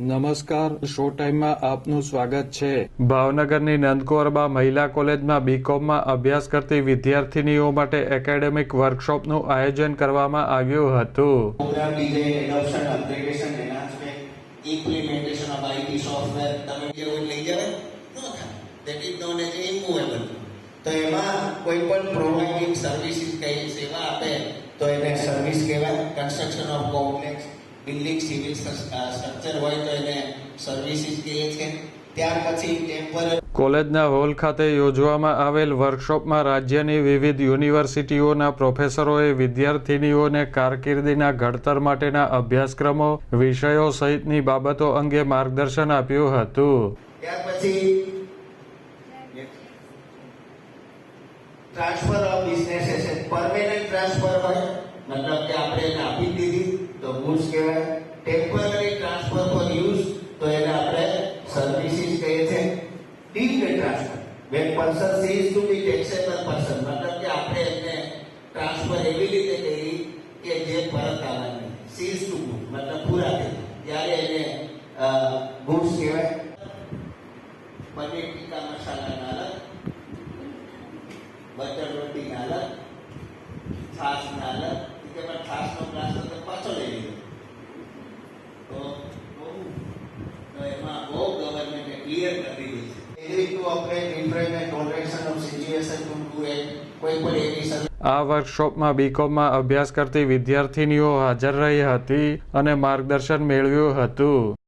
નમસ્કાર શો ટાઈમમાં આપનું સ્વાગત છે. ભાવનગરની નંદકોરબા મહિલા કોલેજમાં બીકોમમાં અભ્યાસ કરતી વિદ્યાર્થિનીઓ માટે એકેડેમિક વર્કશોપનું આયોજન કરવામાં આવ્યું હતું. તમે લઈ ન તો એમાં કોઈ પણ પ્રોવાઇડિંગ સર્વિસીસ કઈ સેવા આપે તો એને સર્વિસ કહેવાય. Construction of complex building civil structure હોય તો એને સર્વિસીસ કહીએ છીએ ત્યાર પછી ટેમ્પરરી કોલેજના હોલ ખાતે યોજવામાં આવેલ વર્કશોપમાં રાજ્યની વિવિધ યુનિવર્સિટીઓના પ્રોફેસરોએ વિદ્યાર્થિનીઓને કારકિર્દીના ઘડતર માટેના અભ્યાસક્રમો વિષયો સહિતની બાબતો અંગે માર્ગદર્શન આપ્યું હતું. ત્યાર પછી transfer of business asset permanent transfer હોય મતલબ કે આપણે આપી દીધી. તો ગુડ્સ કહેવાય ટેમ્પરરી ટ્રાન્સફર ફોર યુઝ તો એને આપણે સર્વિસીસ કહીએ છીએ deemed transfer when person cease to be taxable person મતલબ કે આપણે એને ટ્રાન્સફર એવી રીતે કરી કે જે પરત આવવાની સીઝ ટુ ગુડ મતલબ પૂરા થઈ ત્યારે એને ગુડ્સ કહેવાય પનીર ટીકા મસાલા અલગ બટર રોટી અલગ છાશ અલગ કે પણ છાશનો ગ્લાસ તો પાછો લઈ લીધો તો બહુ તો એમાં બહુ ગવર્મેન્ટે ક્લિયર કરી દીધી છે agree to operate different toleration of situation to do at કોઈ પણ એવી આ વર્કશોપમાં બીકોમમાં અભ્યાસ કરતી વિદ્યાર્થીનીઓ હાજર રહી હતી અને માર્ગદર્શન મેળવ્યું હતું.